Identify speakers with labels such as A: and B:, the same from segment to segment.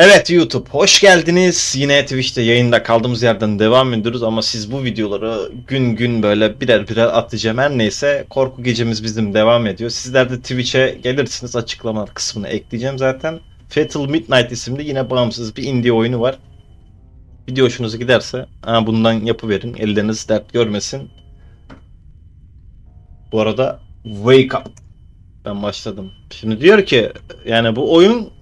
A: Evet YouTube hoş geldiniz. Yine Twitch'te yayında kaldığımız yerden devam ediyoruz ama siz bu videoları gün gün böyle birer birer atacağım. Her neyse korku gecemiz bizim devam ediyor. Sizler de Twitch'e gelirsiniz açıklama kısmına ekleyeceğim zaten. Fatal Midnight isimli yine bağımsız bir indie oyunu var. Video hoşunuza giderse ha, bundan yapıverin. Elleriniz dert görmesin. Bu arada Wake Up. Ben başladım. Şimdi diyor ki yani bu oyun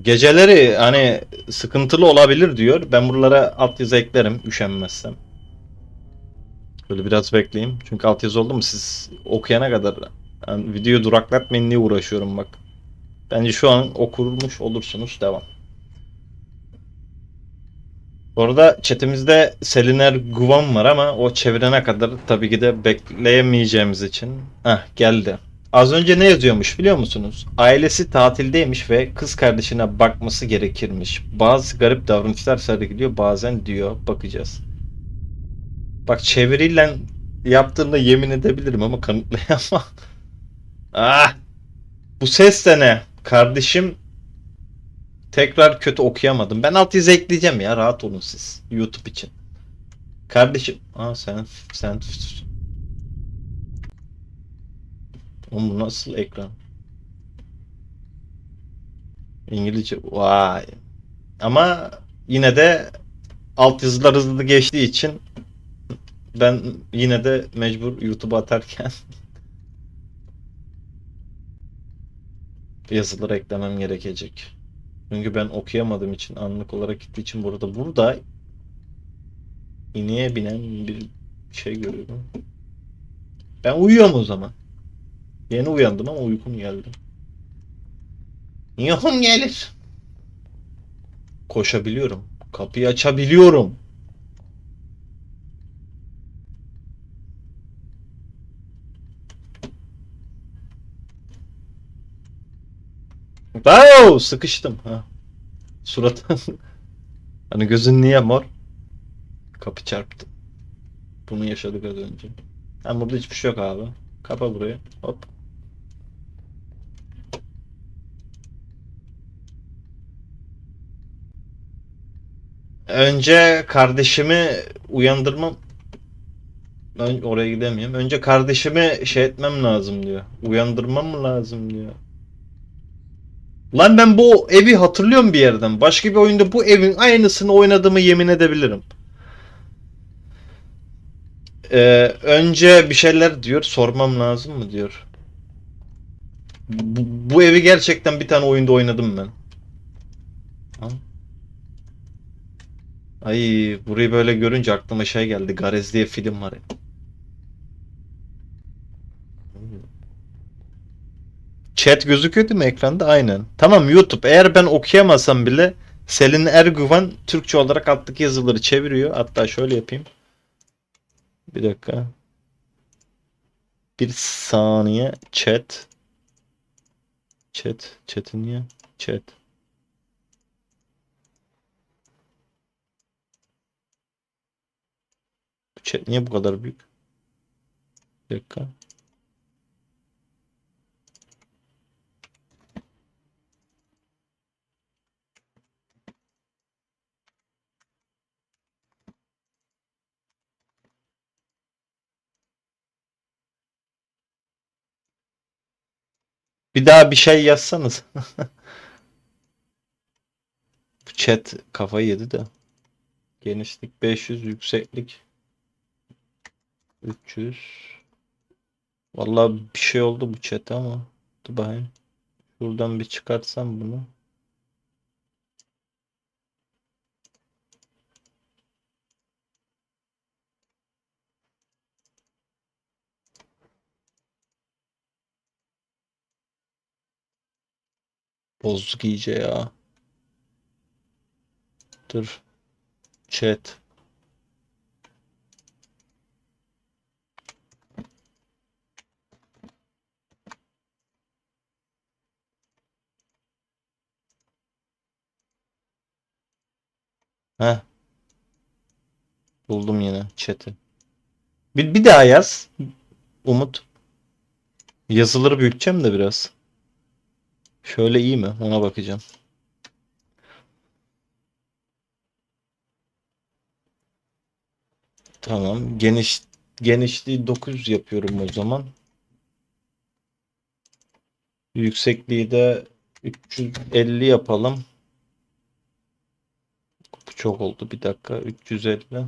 A: Geceleri hani sıkıntılı olabilir diyor. Ben buralara altyazı eklerim üşenmezsem. Böyle biraz bekleyeyim. Çünkü altyazı oldu mu siz okuyana kadar yani videoyu duraklatmayın diye uğraşıyorum bak. Bence şu an okurmuş olursunuz. Devam. Bu arada chatimizde Seliner Guvan var ama o çevirene kadar tabii ki de bekleyemeyeceğimiz için. Heh geldi. Az önce ne yazıyormuş biliyor musunuz? Ailesi tatildeymiş ve kız kardeşine bakması gerekirmiş. Bazı garip davranışlar sergiliyor bazen diyor. Bakacağız. Bak çeviriyle yaptığında yemin edebilirim ama kanıtlayamam. ah! Bu ses de ne? Kardeşim tekrar kötü okuyamadım. Ben alt yazı ekleyeceğim ya rahat olun siz. YouTube için. Kardeşim. Aa sen sen Oğlum bu nasıl ekran? İngilizce. Vay. Ama yine de altyazılar hızlı geçtiği için ben yine de mecbur YouTube'a atarken yazıları eklemem gerekecek. Çünkü ben okuyamadığım için anlık olarak gittiği için burada burada ineğe binen bir şey görüyorum. Ben uyuyorum o zaman. Yeni uyandım ama uykum geldi. Uykum gelir. Koşabiliyorum. Kapıyı açabiliyorum. Wow, sıkıştım. Ha. Suratım. hani gözün niye mor? Kapı çarptı. Bunu yaşadık az önce. Ha burada hiçbir şey yok abi. Kapa burayı. Hop. Önce kardeşimi uyandırmam. Ben oraya gidemiyorum. Önce kardeşimi şey etmem lazım diyor. Uyandırmam mı lazım diyor. Lan ben bu evi hatırlıyorum bir yerden. Başka bir oyunda bu evin aynısını oynadığımı yemin edebilirim. Ee, önce bir şeyler diyor. Sormam lazım mı diyor. Bu, bu evi gerçekten bir tane oyunda oynadım ben. Ha? Ay burayı böyle görünce aklıma şey geldi. Garez diye film var ya. Chat gözüküyor değil mi ekranda? Aynen. Tamam YouTube. Eğer ben okuyamasam bile Selin Erguvan Türkçe olarak alttaki yazıları çeviriyor. Hatta şöyle yapayım. Bir dakika. Bir saniye. Chat. Chat. Chat'in niye? Chat. Chat niye bu kadar büyük? Bir dakika. Bir daha bir şey yazsanız. Chat kafayı yedi de. Genişlik 500, yükseklik 300. Vallahi bir şey oldu bu chat'e ama. Dur bakayım. Şuradan bir çıkartsam bunu. Bozduk iyice ya. Dur. Chat. Heh. Buldum yine chat'i. Bir, bir daha yaz. Umut. Yazıları büyüteceğim de biraz. Şöyle iyi mi? Ona bakacağım. Tamam. Geniş genişliği 9 yapıyorum o zaman. Yüksekliği de 350 yapalım. Bu çok oldu. Bir dakika. 350.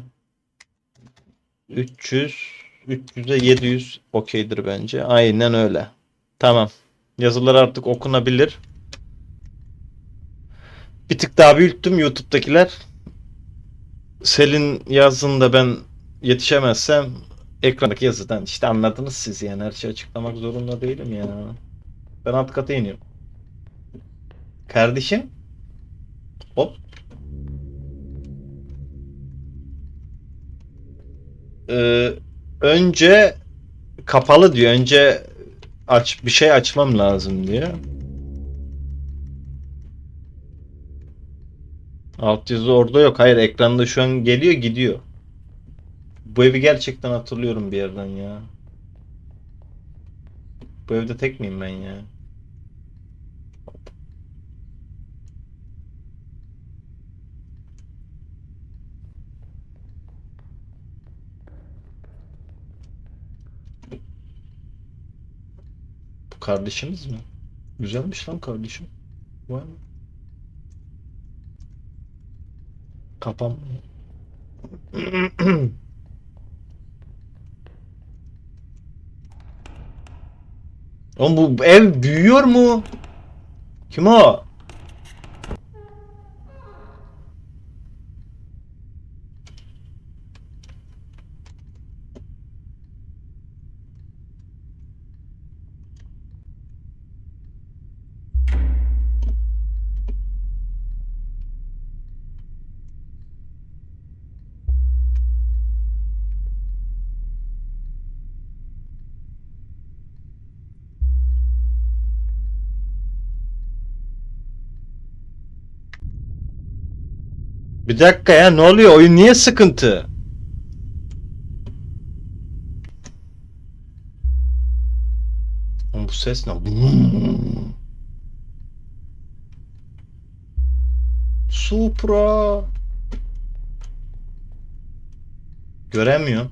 A: 300 300'e 700 okeydir bence. Aynen öyle. Tamam. Yazılar artık okunabilir. Bir tık daha büyüttüm YouTube'dakiler. Selin yazdığında ben yetişemezsem ekrandaki yazıdan işte anladınız siz yani her şeyi açıklamak zorunda değilim ya. Ben alt kata iniyorum. Kardeşim. Hop. Ee, önce kapalı diyor. Önce aç bir şey açmam lazım diyor. Alt yazı orada yok. Hayır ekranda şu an geliyor gidiyor. Bu evi gerçekten hatırlıyorum bir yerden ya. Bu evde tek miyim ben ya? Bu kardeşiniz mi? Güzelmiş lan kardeşim. Vay be. Kafam. Oğlum bu ev büyüyor mu? Kim o? Bir dakika ya ne oluyor? Oyun niye sıkıntı? Oğlum bu ses ne? Supra. Göremiyorum.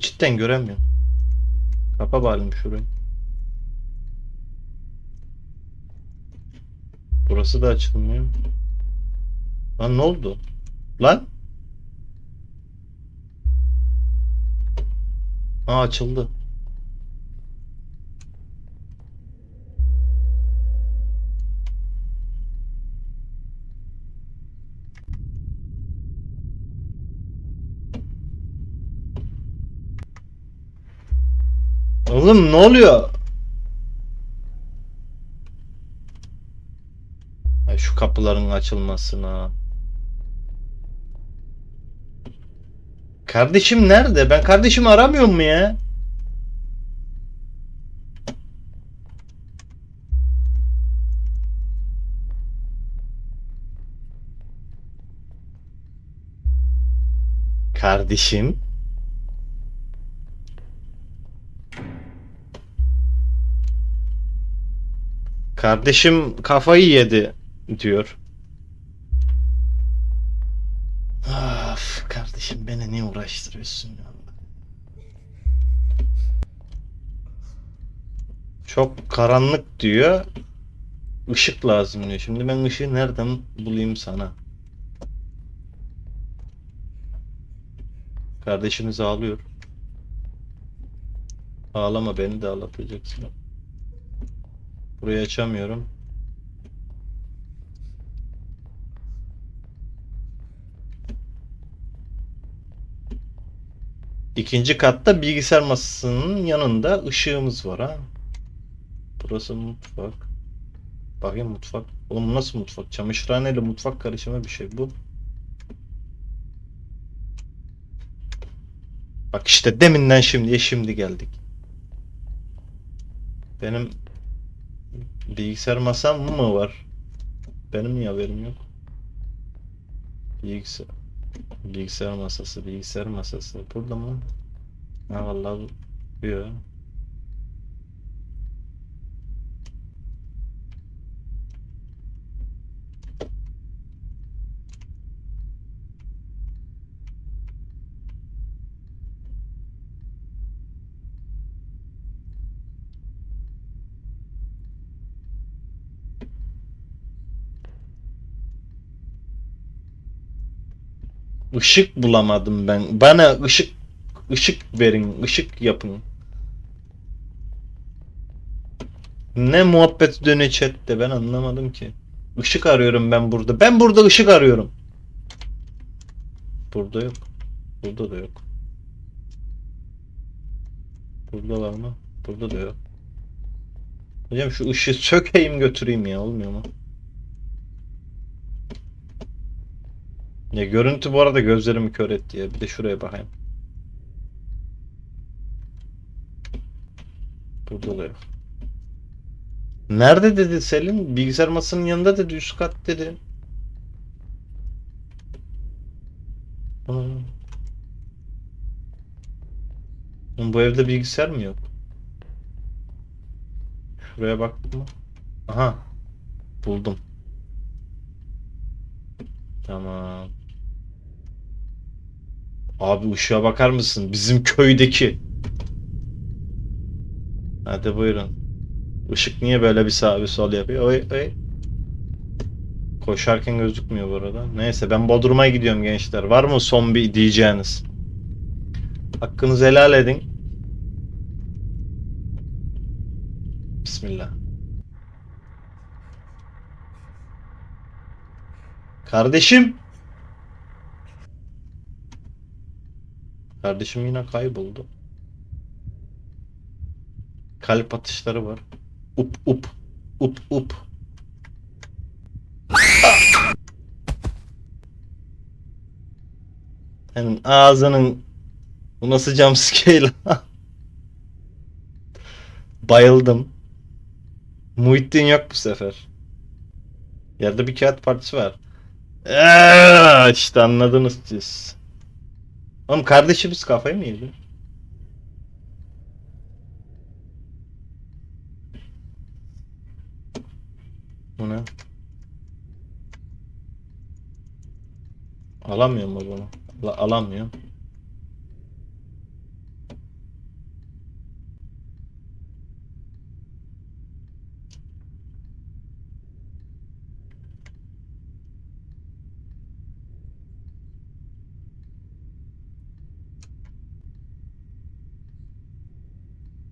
A: Cidden göremiyorum. Kapa bari şurayı. Burası da açılmıyor. Lan ne oldu? Lan? Aa açıldı. Oğlum ne oluyor? Kapıların açılmasına. Kardeşim nerede? Ben kardeşimi aramıyor mu ya? Kardeşim. Kardeşim kafayı yedi diyor. Kardeşim beni niye uğraştırıyorsun ya? Çok karanlık diyor. Işık lazım diyor. Şimdi ben ışığı nereden bulayım sana? Kardeşimiz ağlıyor. Ağlama beni de ağlatacaksın. Burayı açamıyorum. İkinci katta bilgisayar masasının yanında ışığımız var ha. Burası mutfak. Bakayım mutfak. Oğlum nasıl mutfak? Çamaşırhane ile mutfak karışımı bir şey bu. Bak işte deminden şimdiye şimdi geldik. Benim bilgisayar masam mı var? Benim niye haberim yok? Bilgisayar. Bilgisayar masası, bilgisayar masası. Burada mı? Ha vallahi bu. Işık bulamadım ben. Bana ışık ışık verin, ışık yapın. Ne muhabbet dönüyor chatte ben anlamadım ki. Işık arıyorum ben burada. Ben burada ışık arıyorum. Burada yok. Burada da yok. Burada var mı? Burada da yok. Hocam şu ışığı sökeyim götüreyim ya olmuyor mu? Ya görüntü bu arada gözlerimi kör etti ya. Bir de şuraya bakayım. Burada da. Nerede dedi Selin? Bilgisayar masasının yanında dedi. Üst kat dedi. Aa. Bu evde bilgisayar mı yok? Şuraya baktım mı? Aha. Buldum. Tamam. Abi ışığa bakar mısın? Bizim köydeki. Hadi buyurun. Işık niye böyle bir sağ bir sol yapıyor? Oy oy. Koşarken gözükmüyor bu arada. Neyse ben Bodrum'a gidiyorum gençler. Var mı son bir diyeceğiniz? Hakkınızı helal edin. Bismillah. Kardeşim. Kardeşim yine kayboldu. Kalp atışları var. Up up. Up up. Senin ağzının bu nasıl jumpscare lan? Bayıldım. Muhittin yok bu sefer. Yerde bir kağıt partisi var. Eee, işte anladınız siz. Oğlum kardeşimiz kafayı mı yedi? Bu ne? Alamıyor mu bunu? La- alamıyor.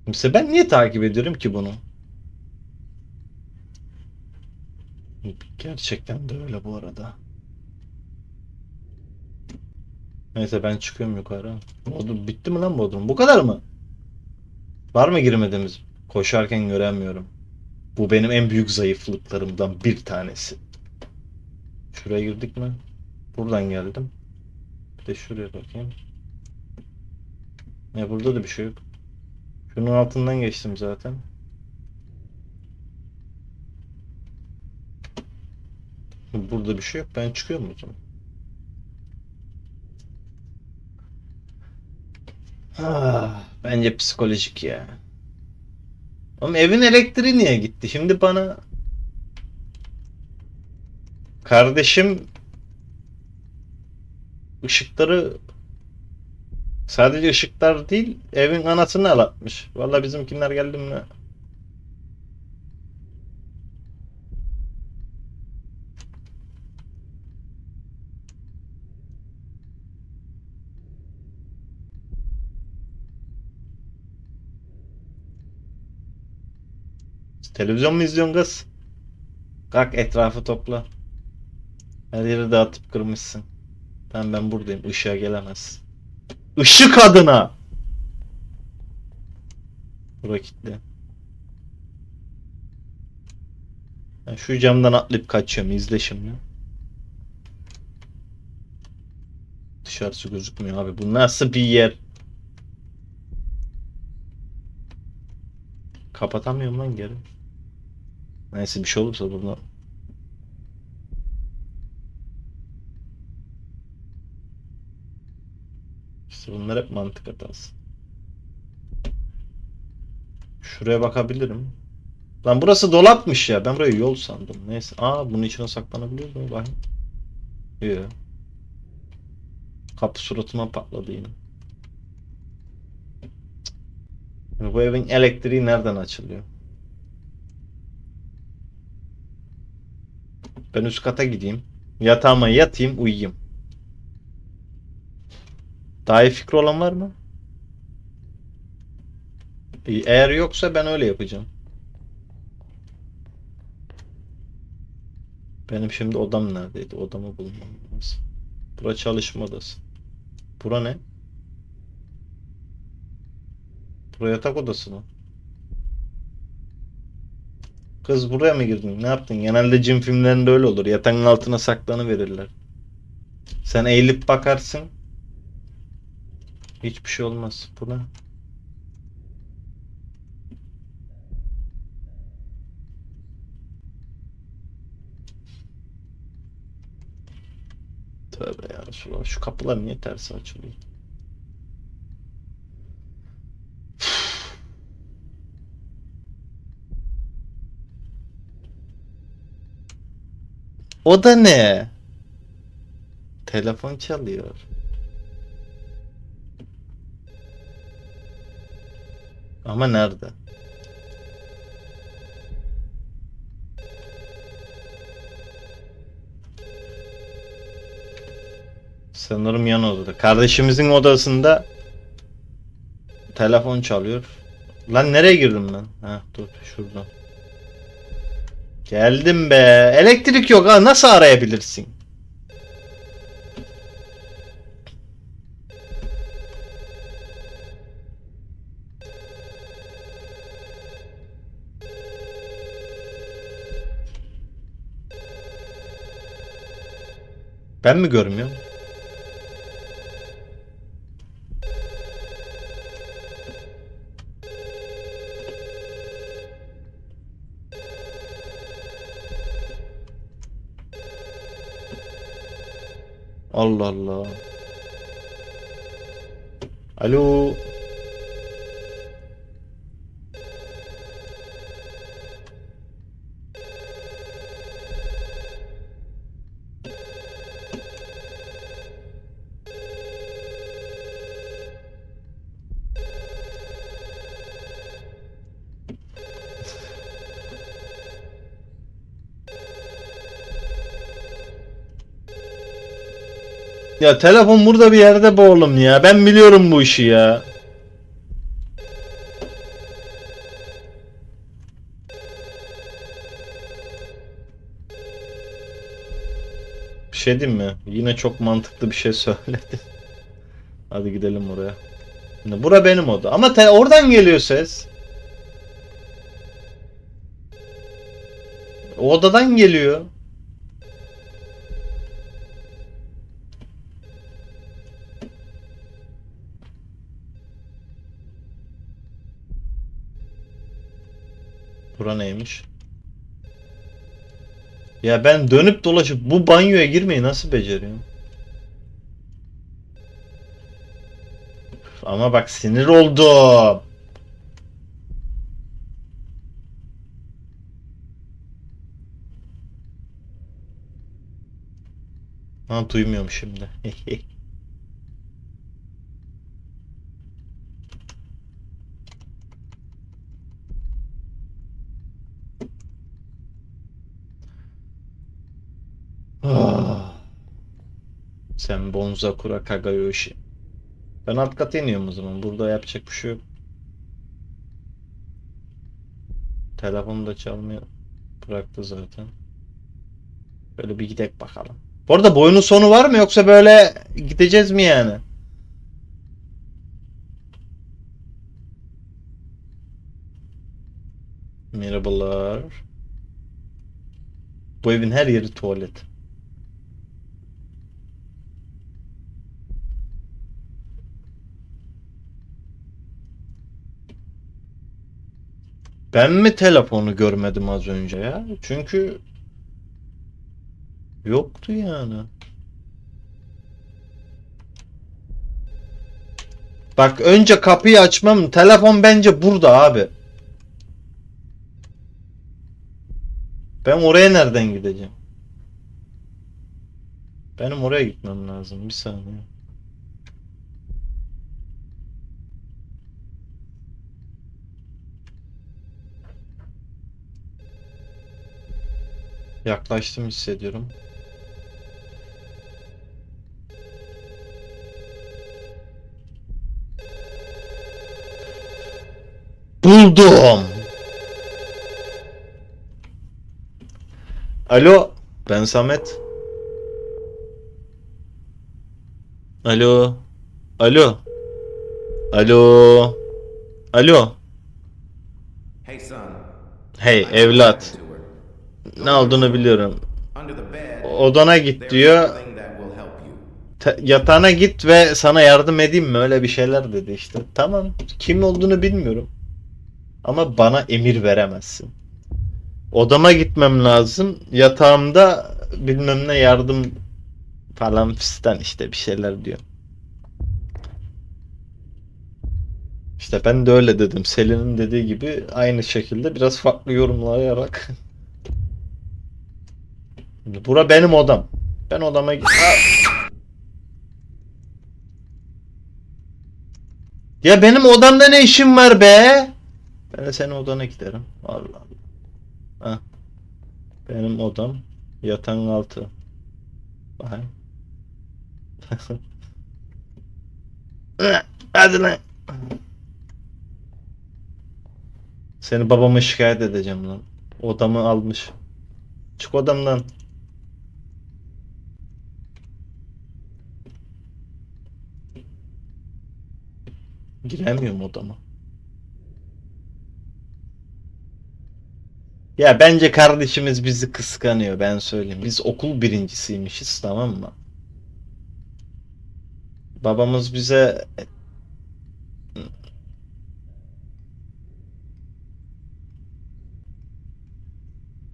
A: Mesela ben niye takip ediyorum ki bunu? Gerçekten de öyle bu arada. Neyse ben çıkıyorum yukarı. Bodrum bitti mi lan Bodrum? Bu kadar mı? Var mı girmediğimiz? Koşarken göremiyorum. Bu benim en büyük zayıflıklarımdan bir tanesi. Şuraya girdik mi? Buradan geldim. Bir de şuraya bakayım. Ne burada da bir şey yok. Şunun altından geçtim zaten. Burada bir şey yok. Ben çıkıyorum o. Ah, bence psikolojik ya. Ama evin elektriği niye gitti? Şimdi bana kardeşim ışıkları sadece ışıklar değil evin anasını alatmış. Vallahi bizimkiler geldi mi Televizyon mu izliyorsun kız? Kalk etrafı topla. Her yeri dağıtıp kırmışsın. Tamam ben buradayım. Işığa gelemez. Işık adına! Bura kilitli. Ben şu camdan atlayıp kaçıyorum. İzle şimdi. Dışarısı gözükmüyor abi. Bu nasıl bir yer? Kapatamıyorum lan geri. Neyse bir şey olursa buradan. İşte bunlar hep mantık hatası. Şuraya bakabilirim. Lan burası dolapmış ya. Ben burayı yol sandım. Neyse. Aa bunun içine saklanabiliyor mu? Bakayım. Yok. Kapı suratıma patladı yine. Cık. Bu evin elektriği nereden açılıyor? Ben üst kata gideyim. Yatağıma yatayım uyuyayım. Daha iyi fikri olan var mı? İyi, Eğer yoksa ben öyle yapacağım. Benim şimdi odam neredeydi? Odamı bulmam lazım. Bura çalışma odası. Bura ne? Bura yatak odası mı? Kız buraya mı girdin? Ne yaptın? Genelde cin filmlerinde öyle olur. Yatağın altına saklanı verirler. Sen eğilip bakarsın. Hiçbir şey olmaz. Bu ne? Tövbe ya Resulallah. Şu kapılar niye tersi açılıyor? O da ne? Telefon çalıyor. Ama nerede? Sanırım yan odada. Kardeşimizin odasında telefon çalıyor. Lan nereye girdim ben? Ha dur şuradan. Geldim be. Elektrik yok ha. Nasıl arayabilirsin? Ben mi görmüyorum? Allah Allah. Alo. Ya telefon burada bir yerde bu oğlum ya. Ben biliyorum bu işi ya. Bir şey diyeyim mi? Yine çok mantıklı bir şey söyledi. Hadi gidelim oraya. Bura benim oda. Ama te- oradan geliyor ses. O odadan geliyor. Bura neymiş? Ya ben dönüp dolaşıp bu banyoya girmeyi nasıl beceriyorum? Ama bak sinir oldum. Ha duymuyorum şimdi. Ah. Sen Bonzakura Kagayoshi. Ben alt kata iniyorum o zaman. Burada yapacak bir şey yok. Telefonu da çalmaya bıraktı zaten. Böyle bir gidek bakalım. Bu arada boyunun sonu var mı yoksa böyle gideceğiz mi yani? Merhabalar. Bu evin her yeri tuvalet. Ben mi telefonu görmedim az önce ya? Çünkü yoktu yani. Bak önce kapıyı açmam. Telefon bence burada abi. Ben oraya nereden gideceğim? Benim oraya gitmem lazım. Bir saniye. Yaklaştım hissediyorum. Buldum. Alo, ben Samet. Alo. Alo. Alo. Alo.
B: Hey son.
A: Hey evlat. Ne olduğunu biliyorum. Odana git diyor. Ta- yatağına git ve sana yardım edeyim mi? Öyle bir şeyler dedi işte. Tamam. Kim olduğunu bilmiyorum. Ama bana emir veremezsin. Odama gitmem lazım. Yatağımda bilmem ne yardım falan fistan işte bir şeyler diyor. İşte ben de öyle dedim. Selin'in dediği gibi aynı şekilde biraz farklı yorumlayarak. Bura benim odam. Ben odama git. Ya benim odamda ne işin var be? Ben de senin odana giderim. Allah Allah. Ha. Benim odam yatağın altı. Bakayım. Hadi lan. Seni babama şikayet edeceğim lan. Odamı almış. Çık odamdan. Giremiyorum odama. Ya bence kardeşimiz bizi kıskanıyor ben söyleyeyim. Biz okul birincisiymişiz tamam mı? Babamız bize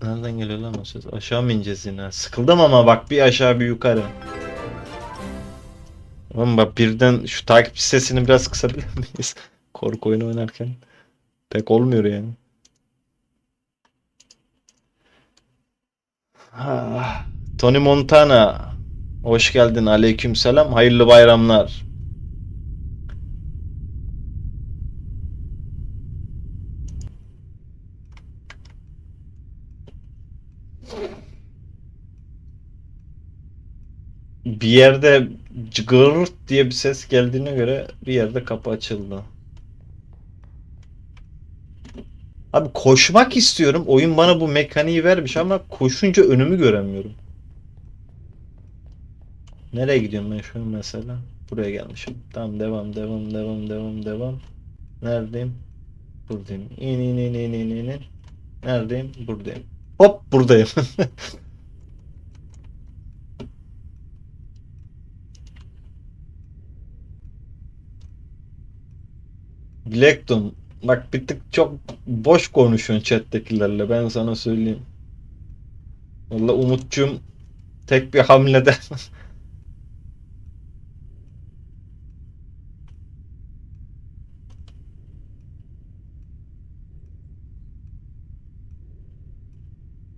A: Nereden geliyor lan o ses? Aşağı mı ineceğiz yine? Sıkıldım ama bak bir aşağı bir yukarı. Ama birden şu takipçi sesini biraz kısabilir miyiz? Korku oyunu oynarken. Pek olmuyor yani. Ah, Tony Montana. Hoş geldin. Aleykümselam. Hayırlı bayramlar. Bir yerde cıgır diye bir ses geldiğine göre bir yerde kapı açıldı. Abi koşmak istiyorum. Oyun bana bu mekaniği vermiş ama koşunca önümü göremiyorum. Nereye gidiyorum ben şu an mesela? Buraya gelmişim. Tamam devam devam devam devam devam. Neredeyim? Buradayım. İn in in in in. in. Neredeyim? Buradayım. Hop buradayım. Blackton bak bir tık çok boş konuşuyorsun chat'tekilerle ben sana söyleyeyim. Valla Umut'cum tek bir hamlede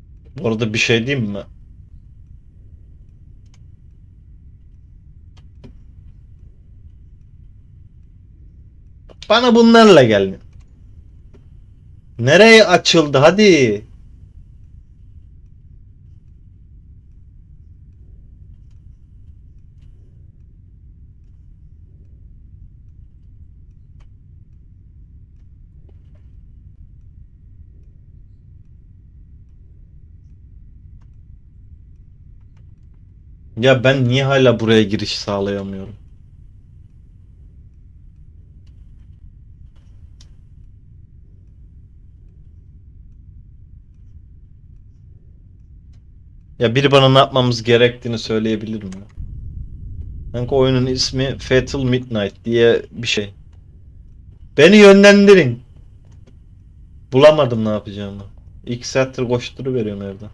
A: Bu arada bir şey diyeyim mi? Bana bunlarla geldi. Nereye açıldı hadi. Ya ben niye hala buraya giriş sağlayamıyorum? Ya biri bana ne yapmamız gerektiğini söyleyebilir mi? Kanka oyunun ismi Fatal Midnight diye bir şey. Beni yönlendirin. Bulamadım ne yapacağımı. İki saattir koşturuveriyorum evde.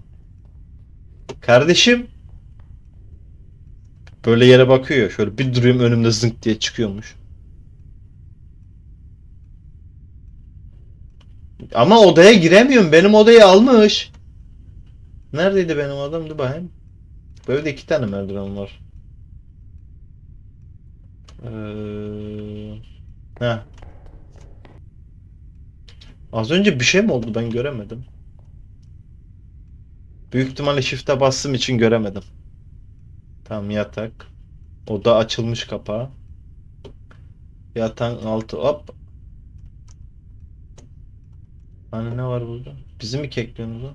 A: Kardeşim. Böyle yere bakıyor. Şöyle bir duruyorum önümde zınk diye çıkıyormuş. Ama odaya giremiyorum. Benim odayı almış. Neredeydi benim odam? Dur bakayım. Böyle iki tane merdiven var. Ee... Az önce bir şey mi oldu ben göremedim. Büyük ihtimalle shift'e bastığım için göremedim. Tamam yatak. Oda açılmış kapağı. Yatağın altı hop. Hani ne var burada? Bizi mi kekliyorsunuz lan?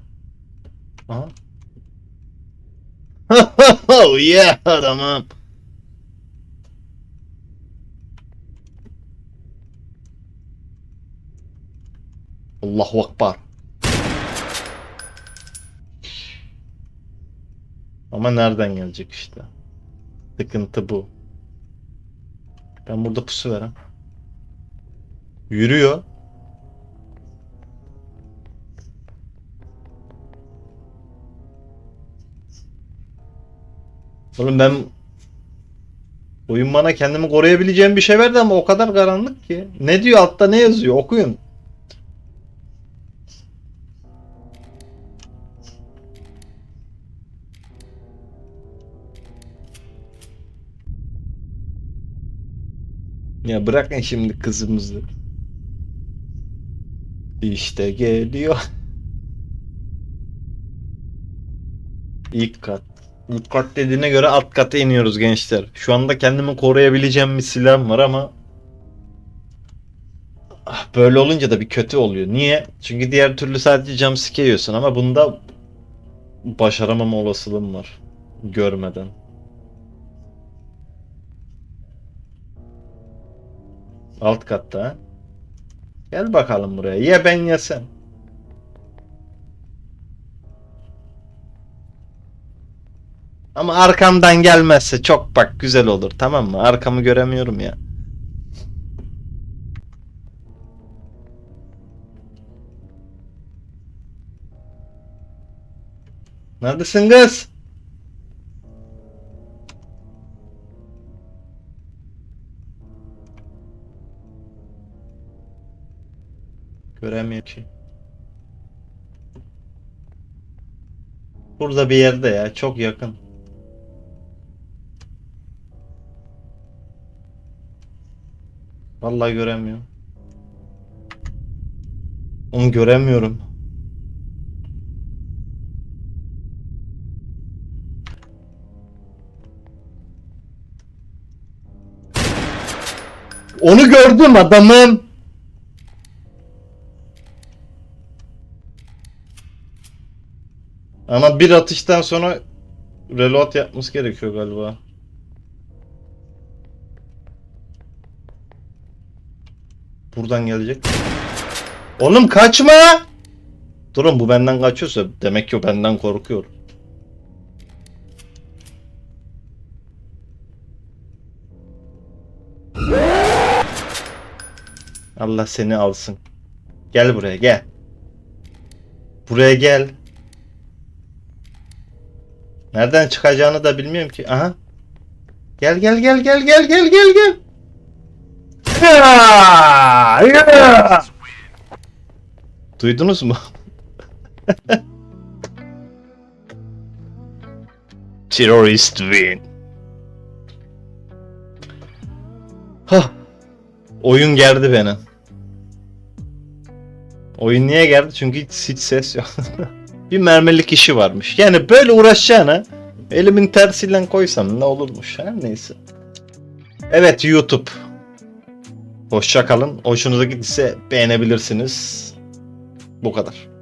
A: Aha. oh yeah tamam. Allahu Akbar. Ama nereden gelecek işte? Sıkıntı bu. Ben burada pusu verem. Yürüyor. Oğlum ben oyun bana kendimi koruyabileceğim bir şey verdi ama o kadar karanlık ki. Ne diyor altta ne yazıyor okuyun. Ya bırakın şimdi kızımızı. İşte geliyor. İlk kat. İlk kat dediğine göre alt kata iniyoruz gençler. Şu anda kendimi koruyabileceğim bir silahım var ama Ah, böyle olunca da bir kötü oluyor. Niye? Çünkü diğer türlü sadece jumpscare yiyorsun ama bunda başaramama olasılığım var. Görmeden. Alt katta? Gel bakalım buraya. Ya ben ya sen. Ama arkamdan gelmezse çok bak güzel olur tamam mı? Arkamı göremiyorum ya. Neredesin kız? Göremiyor ki. Burada bir yerde ya. Çok yakın. Vallahi göremiyorum. Onu göremiyorum. Onu gördüm adamım. Ama bir atıştan sonra reload yapması gerekiyor galiba. Buradan gelecek. Oğlum kaçma! Durun bu benden kaçıyorsa demek ki o benden korkuyor. Allah seni alsın. Gel buraya gel. Buraya gel. Nereden çıkacağını da bilmiyorum ki. Aha. Gel gel gel gel gel gel gel gel. Ya! Ya! Duydunuz mu? Terrorist win. Hah. Oyun gerdi beni. Oyun niye gerdi? Çünkü hiç, hiç ses yok. bir mermilik işi varmış. Yani böyle uğraşacağına elimin tersiyle koysam ne olurmuş. Her neyse. Evet YouTube. Hoşça kalın. Hoşunuza gittiyse beğenebilirsiniz. Bu kadar.